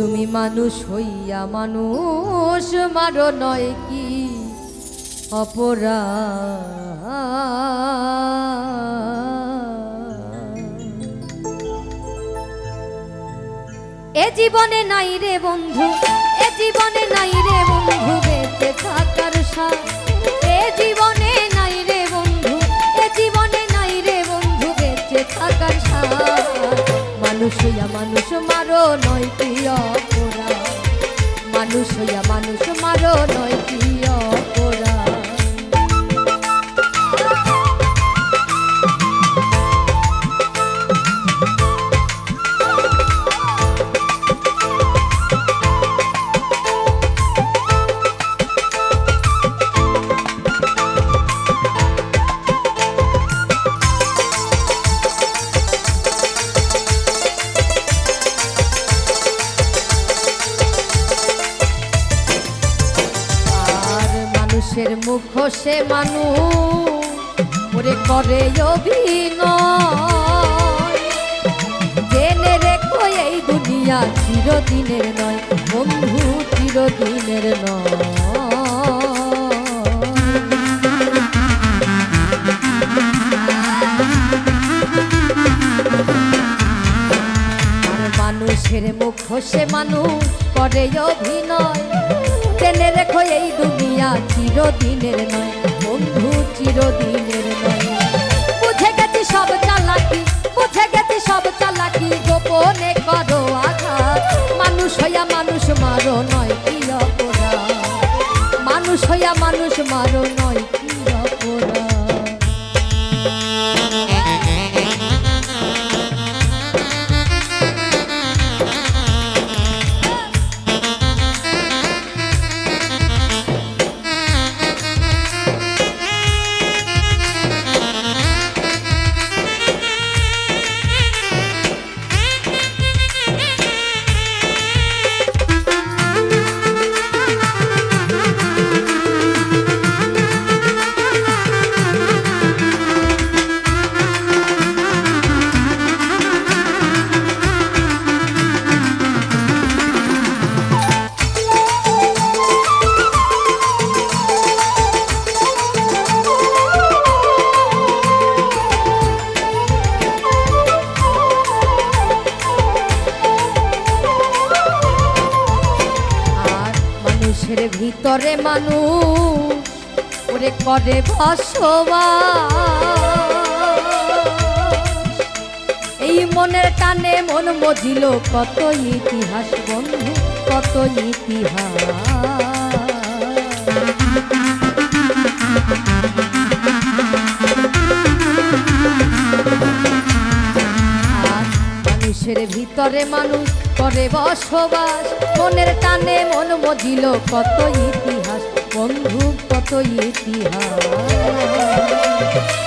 তুমি মানুষ হইয়া মানুষ, মারো নয় কি? অপরাধ। এ জীবনে নাই রে বন্ধু, এ জীবনে নাই রে বন্ধু, বেঁচে থাকার সাথ। এ জীবনে নাই রে বন্ধু, এ জীবনে নাই রে বন্ধু, বেঁচে থাকার সাথ। মানুষ মানুষ, মারো নয় অপরাধ মানুষ হইয়া মানুষ মারো নয় কি? মানুষের মুখ সে মানুষ ওরে করে অভিনয়। জেনে রেখো এই দুনিয়া চিরদিনের নয়, বন্ধু চিরদিনের নয়। মানুষের মুখ সে মানুষ করে অভিনয়। জেনে রেখো এই দুনিয়া চিরদিনের নয়, বন্ধু, চিরদিনের নয়। বুঝে গেছি সব চালাকি, বুঝে গেছি সব চালাকি, গোপনে করো আঘাত। মানুষ হইয়া মানুষ, মারো নয়, কি অপরাধ? মানুষ হইয়া মানুষ, মারো নয়, কি অপরাধ? মানুষের ভিতরে মানুষ, ওরে করে বসবাস। এই মনের টানে মন মজিল, কত ইতিহাস বন্ধু, কত ইতিহাস। মানুষের ভিতরে মানুষ করে বসবাস। মনের টানে মন মজিল, কত ইতিহাস। বন্ধু, কত ইতিহাস।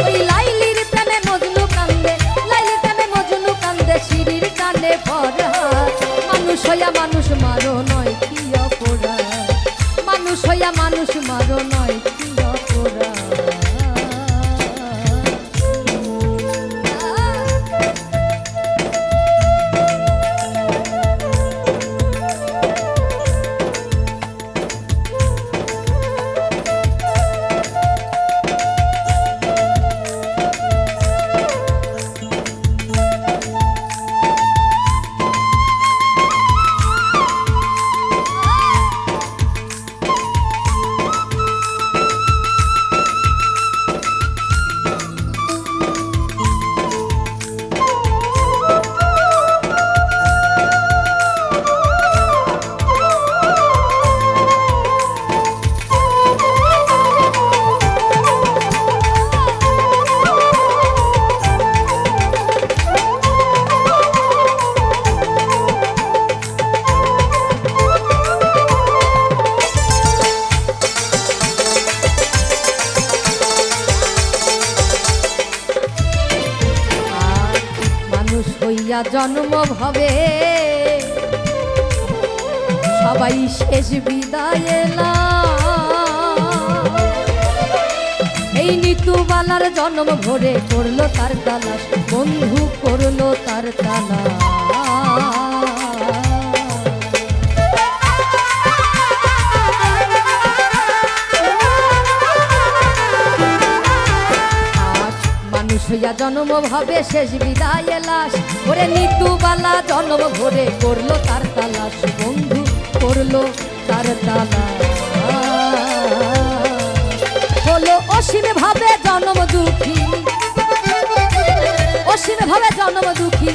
ওই লাইলির প্রেমে মজনু কান্দে, লাইলির প্রেমে মজনু কান্দে, সিঁড়ির কানে ভরা মানুষ হইয়া মানুষ জন্ম ভবে। সবাই শেষ বিদায়। এই নিতুবালার জন্ম ভরে করল তার তালাশ, বন্ধু করল তার আজ মানুষ হইয়া জন্ম ভাবে, শেষ বিদায় লাশ ওরে নিতুবালা জন্ম ভরে করল তার তালাশ, বন্ধু করল তার তালাশ। হলো অসীম ভাবে জন্ম দুঃখী, অসীম ভাবে জন্ম দুঃখী।